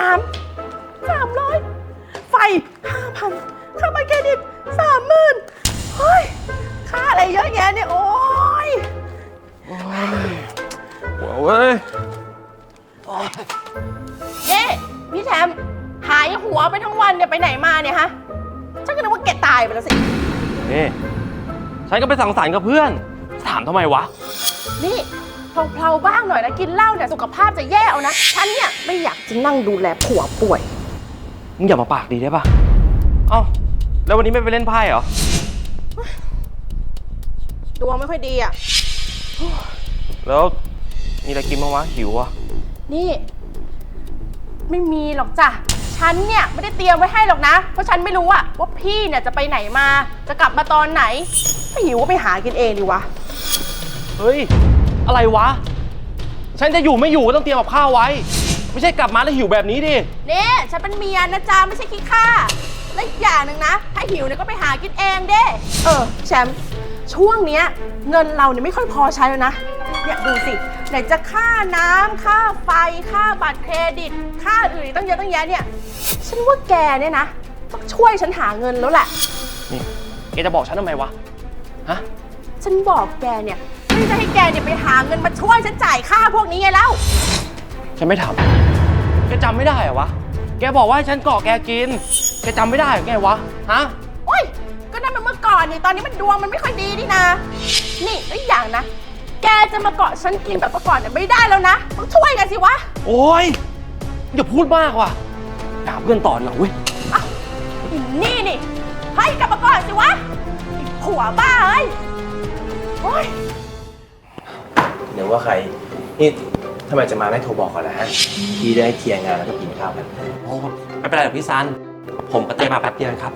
น้ำสามร้อยไฟห้าพันค่าบัตรเครดิตสามหมื่นเฮ้ย ค่าอะไรเยอะแยะเนี่ย โอ๊ยหัวเว้ย เอ๊ะพี่แชมป์หายหัวไปทั้งวันเนี่ยไปไหนมาเนี่ยฮะ ฉันก็นึกว่าแกตายไปแล้วสิ นี่ ฉันก็ไปสังสรรค์กับเพื่อน ถามทำไมวะ นี่ เพลาๆบ้างหน่อยนะ กินเหล้าเนี่ยสุขภาพจะแย่เอานะ ฉันเนี่ยไม่อยากจะนั่งดูแลผัวป่วย มึงอย่ามาปากดีได้ปะเอ้า แล้ววันนี้ไม่ไปเล่นไพ่เหรอ ดวงไม่ค่อยดีอะ แล้วมีอะไรกินบ้างวะหิวอะนี่ ไม่มีหรอกจ้ะ ฉันเนี่ยไม่ได้เตรียมไว้ให้หรอกนะ เพราะฉันไม่รู้อะว่าพี่เนี่ยจะไปไหนมา จะกลับมาตอนไหนถ้าหิวก็ไปหากินเองดีวะ เฮ้ย อะไรวะ ฉันจะอยู่ไม่อยู่ก็ต้องเตรียมกับข้าวไว้ ไม่ใช่กลับมาแล้วหิวแบบนี้ดิเนี่ยฉันเป็นเมียนะจ๊ะไม่ใช่ขี้ข้าและอีกอย่างหนึ่งนะ ถ้าหิวเนี่ยก็ไปหากินเองเด้ เออแชมป์ช่วงเนี้ยเงินเราเนี่ยไม่ค่อยพอใช้แล้วนะ เนี่ยดูสิ ไหนจะค่าน้ำค่าไฟค่าบัตรเครดิต ค่าอื่นอีกตั้งเยอะตั้งแยะเนี่ย ฉันว่าแกเนี่ยนะต้องช่วยฉันหาเงินแล้วแหละ นี่แกจะบอกฉันทำไมวะ ฮะ ฉันบอกแกเนี่ย ไม่ได้จะให้แกเนี่ยไปหาเงินมาช่วยฉันจ่ายค่าพวกนี้ไงแล้วฉันไม่ทำแกจำไม่ได้เหรอวะ แกบอกว่าให้ฉันเกาะแกกิน แกจำไม่ได้เหรอไงวะ ฮะ โอ้ย ก็นั่นมันเมื่อก่อนนี่ตอนนี้มันดวงมันไม่ค่อยดีนี่นะ นี่แล้วอีกอย่างนะ แกจะมาเกาะฉันกินแบบเมื่อก่อนเนี่ยไม่ได้แล้วนะ ต้องช่วยกันสิวะ โอ้ย อย่าพูดมากว่ะด่าเพื่อนต่อหน่อยเว้ยอ้าวอีนี่นี่ให้กลับมาก่อนสิวะไอ้ผัวบ้าเอ้ยโอ้ยหรือ ว่าใคร นี่ทำไมจะมาไม่โทรบอกก่อนนะฮะพี่ได้เคลียร์งานแล้วก็กินข้าวกัน โอ้ไม่เป็นไรหรอกพี่ซัน ผมกับเต้มาแป๊บเดียวครับ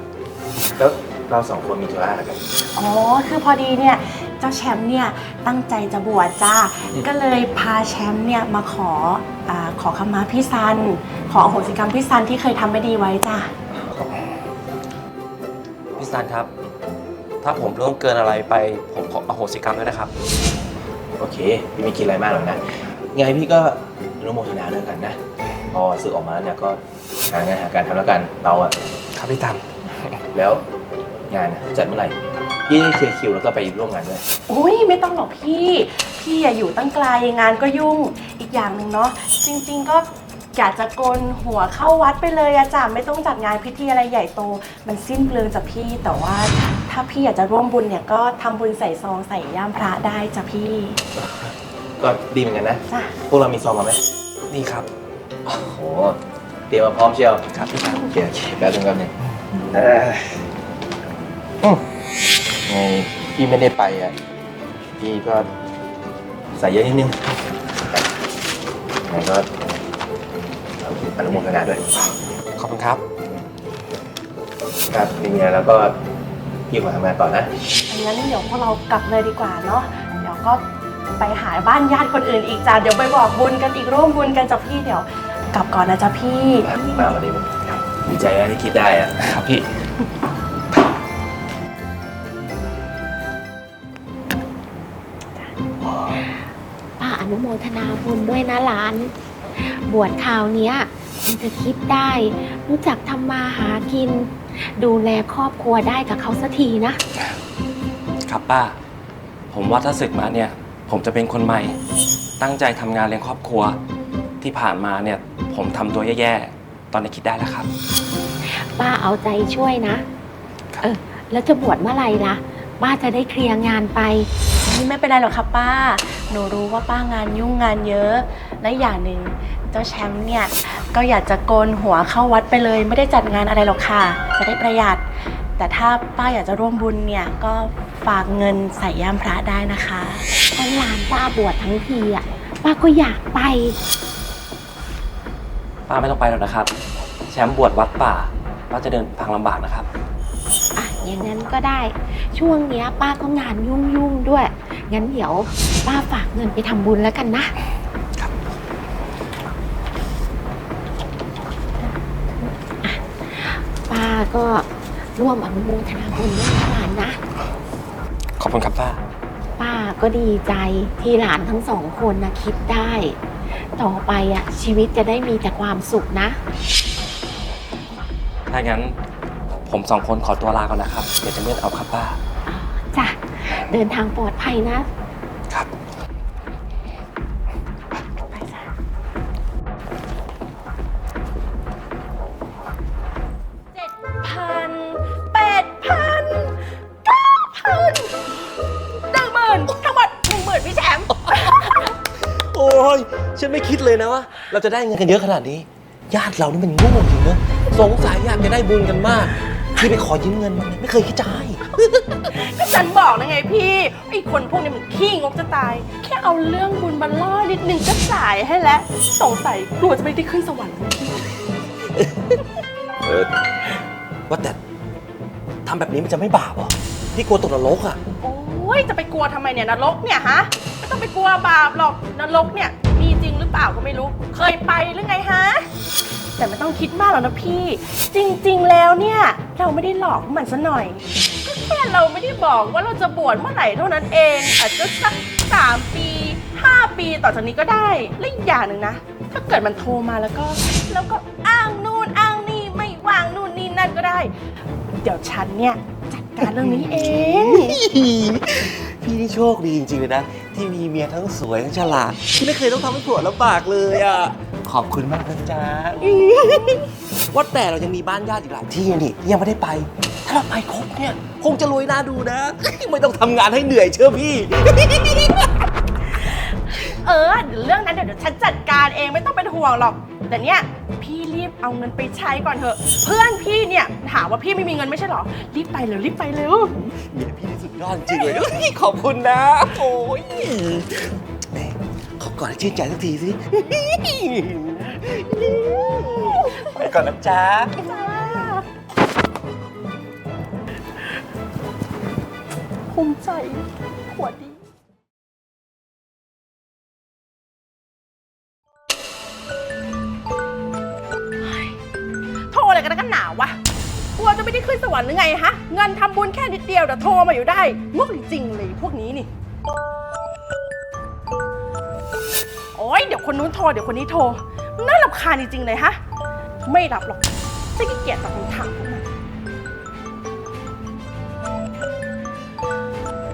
แล้วเราสองคนมีธุระอะไรกัน อ๋อ คือพอดีเนี่ย เจ้าแชมป์เนี่ยตั้งใจจะบวชจ้า ก็เลยพาแชมป์เนี่ยมาขออาขอขมาพี่ซัน ขออโหสิกรรมพี่ซันที่เคยทำไม่ดีไว้จ้า พี่ซันครับ ถ้าผมล่วงเกินอะไรไป ผมขออโหสิกรรมด้วยนะครับโอเค พี่ไม่คิดอะไรมากหรอกนะ ไงพี่ก็อนุโมทนาด้วยกันนะ พอสึกออกมาเนี่ยก็หางานหาการทำแล้วกันเราอะครับพี่ตันแล้วงานอะจัดเมื่อไหร่พี่ได้เคลียร์คิวแล้วก็ไปร่วมงานด้วย อุ้ยไม่ต้องหรอกพี่ พี่อะอยู่ตั้งไกลงานก็ยุ่งอีกอย่างหนึ่งเนาะจริง ๆ ก็อยากจะโกนหัวเข้าวัดไปเลยอะจ้ะไม่ต้องจัดงานพิธีอะไรใหญ่โต มันสิ้นเปลืองจ้ะพี่แต่ว่า ถ้าพี่อยากจะร่วมบุญเนี่ยก็ทำบุญใส่ซองใส่ย่ามพระได้จ้ะพี่ก็ดีเหมือนกันนะ จ้ะพวกเรามีซองมาไหมนี่ครับ โอ้โหเตรียมมาพร้อมเชียวครับพี่ตันโอเคโอเคแป๊บนึงแป๊บนึงเอออืมไงพี่ไม่ได้ไปอะ พี่ก็ใส่เยอะนิดนึงไงก็อนุโมทนาด้วย ขอบคุณครับ ครับมีอะไรแล้วก็ พี่ขอทำงานต่อนะ งั้นเดี๋ยวพวกเรากลับเลยดีกว่าเนาะ เดี๋ยวก็ไปหาบ้านญาติคนอื่นอีกจ้ะ เดี๋ยวไปบอกบุญกันอีกร่วมบุญกันจ้ะพี่เดี๋ยว กลับก่อนนะจ๊ะพี่ มาวันนี้ผมดีใจนะที่คิดได้อะครับพี่ ป้าอนุโมทนาบุญด้วยนะหลาน บวชคราวเนี้ยคงจะคิดได้ รู้จักทำมาหากิน ดูแลครอบครัวได้กับเขาสักทีนะ ครับป้า ผมว่าถ้าศึกมาเนี่ย ผมจะเป็นคนใหม่ ตั้งใจทำงานเลี้ยงครอบครัว ที่ผ่านมาเนี่ย ผมทำตัวแย่ๆ ตอนนี้คิดได้แล้วครับ ป้าเอาใจช่วยนะเออ แล้วจะบวชเมื่อไหร่ล่ะ ป้าจะได้เคลียร์งานไป นี่ไม่เป็นไรหรอกค่ะป้า หนูรู้ว่าป้างานยุ่งงานเยอะ และอย่างหนึ่ง เจ้าแชมป์เนี่ยก็อยากจะโกนหัวเข้าวัดไปเลย ไม่ได้จัดงานอะไรหรอกค่ะ จะได้ประหยัด แต่ถ้าป้าอยากจะร่วมบุญเนี่ยก็ฝากเงินใส่ย่ามพระได้นะคะถ้าหลานป้าบวชทั้งทีอะป้าก็อยากไป ป้าไม่ต้องไปหรอกนะครับ แชมป์บวชวัดป่าป้าจะเดินทางลำบากนะครับ อะ อย่างนั้นก็ได้ ช่วงเนี้ยป้าก็งานยุ่งๆด้วย งั้นเดี๋ยวป้าฝากเงินไปทำบุญแล้วกันนะ อะป้า ก็ร่วมอนุโมทนาบุญด้วยนะหลานนะ ขอบคุณครับป้า ป้าก็ดีใจที่หลานทั้งสองคนนะคิดได้ ต่อไปอะชีวิตจะได้มีแต่ความสุขนะ ถ้างั้นผมสองคนขอตัวลาก่อนนะครับ เดี๋ยวจะเลื่อนเอาครับป้า จ้ะ เดินทางปลอดภัยนะ เลยนะว่าเราจะได้เงินกันเยอะขนาดนี้ ญาติเรานี่มันโง่จริงเนอะสงสัยอยากจะได้บุญกันมากที่ไปขอยืมเงินมันเนี่ยไม่เคยคิดจะให้ ก็ฉันบอกแล้วไงพี่ไอ้คนพวกนี้มันขี้งกจะตาย แค่เอาเรื่องบุญมาล่อนิดนึงก็จ่ายให้แล้วสงสัยกลัวจะไม่ได้ขึ้นสวรรค์เออว่าแต่ทำแบบนี้มันจะไม่บาปเหรอพี่กลัวตกนรกอะ โอ้ยจะไปกลัวทำไมเนี่ยนรกเนี่ยฮะไม่ต้องไปกลัวบาปหรอกนรกเนี่ยมีจริงหรือ เปล่าก็ไม่รู้ เคยไปหรือไงฮะ แต่ไม่ต้องคิดมากหรอกนะพี่ จริงๆแล้วเนี่ย เราไม่ได้หลอกมันซะหน่อย ก็แค่เราไม่ได้บอกว่าเราจะบวชเมื่อไหร่เท่านั้นเอง อาจจะสักสามปีห้าปีต่อจากนี้ก็ได้ และอีกอย่างหนึ่งนะ ถ้าเกิดมันโทรมาแล้วก็ แล้วก็อ้างนู่นอ้างนี่ไม่วางนู่นนี่นั่นก็ได้ เดี๋ยวฉันเนี่ยจัดการเรื่องนี้เอง พี่นี่โชคดีจริงๆเลยนะ ที่มีเมียทั้งสวยทั้งฉลาดที่ไม่เคยต้องทำให้ผัวลำบากเลยอะ ขอบคุณมากนะจ๊ะว่าแต่เรายังมีบ้านญาติอีกหลายที่นี่ที่ยังไม่ได้ไป ถ้าเราไปครบเนี่ย คงจะรวยน่าดูนะ ไม่ต้องทำงานให้เหนื่อยเชื่อพี่ เออเดี๋ยวเรื่องนั้นเดี๋ยวเดี๋ยวฉันจัดการเองไม่ต้องเป็นห่วงหรอก แต่เนี่ยพี่รีบเอาเงินไปใช้ก่อนเถอะ เพื่อนพี่เนี่ยถามว่าพี่ไม่มีเงินไม่ใช่เหรอ รีบไปเร็วรีบไปเร็ว เมียพี่นี่สุด ยอดจริงเลยขอบคุณนะ โอ้ยแม่ขอกอดชื่นใจสักทีสิไปก่อนนะจ๊ะภูมิใจหัวดี กลัวจะไม่ได้ขึ้นสวรรค์หรือไงฮะ เงินทำบุญแค่นิดเดียวเดี๋ยวโทรมาอยู่ได้งกจริงๆเลยพวกนี้นี่ โอ๊ยเดี๋ยวคนนู้นโทรเดี๋ยวคนนี้โทร น่ารำคาญจริงๆเลยฮะ ไม่รับหรอกฉันขี้เกียจตอบคำถามพวกมัน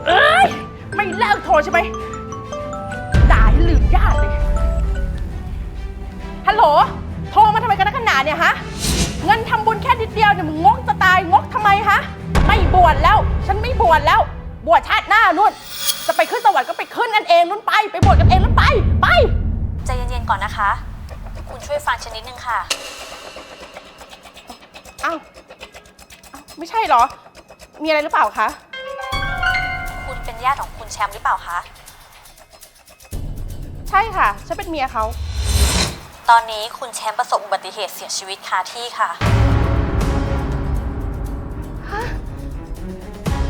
เอ้ย ไม่เลิกโทรใช่ไหมด่าให้ลืมญาติเลย ฮัลโหล โทรมาทำไมกันนักกันหนาเนี่ยฮะ เงินทำบุญ นิดเดียวเนี่ยมึงงกจะตายงกทำไมฮะไม่บวชแล้ว ฉันไม่บวชแล้ว บวชชาติหน้านู่น จะไปขึ้นสวรรค์ก็ไปขึ้นกันเองนู่นไป ไปบวชกันเองนู่นไปไป ใจเย็นๆก่อนนะคะ คุณช่วยฟังฉันนิดนึงค่ะเอ้าเอ้าไม่ใช่เหรอ มีอะไรหรือเปล่าคะ คุณเป็นญาติของคุณแชมป์หรือเปล่าคะ ใช่ค่ะ ฉันเป็นเมียเขา ตอนนี้คุณแชมป์ประสบอุบัติเหตุเสียชีวิตคาที่ค่ะ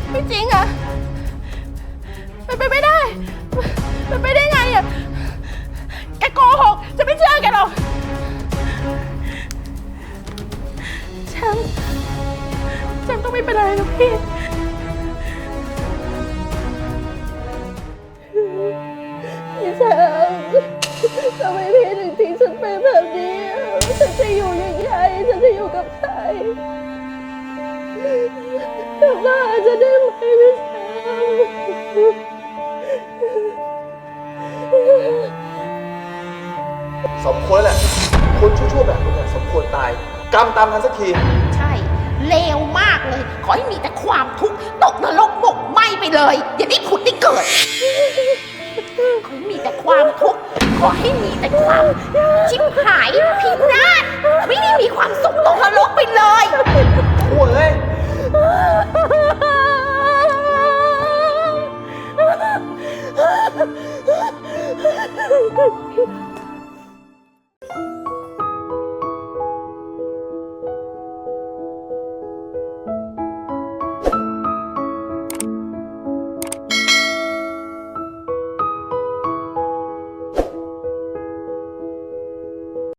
ไม่จริงอะเป็นไปไม่ได้เป็นไปได้ไงอะแกโกหก จะไม่เชื่อแกหรอก แชมป์แชมป์ต้องไม่เป็นอะไรนะพี่ พี่แชมป์ทำไมพี่ถึงทิ้งฉันไปแบบนี้ ฉันจะอยู่ยังไง ฉันจะอยู่กับใคร กลับมาหาฉันได้ไหมพี่แชมป์สมควรแหละ คนชั่วๆแบบมึงอะสมควรตาย กรรมตามทันสักที ใช่ เลวมากเลย ขอให้มีแต่ความทุกข์ตกนรกหมกไหมไปเลย อย่าได้ผุดได้เกิด ขอให้มีแต่ความทุกข์ ขอให้มีแต่ความชิบหายพินาศไม่ได้มีความสุขตกนรกไปเลย โอ้ย Oh, my God.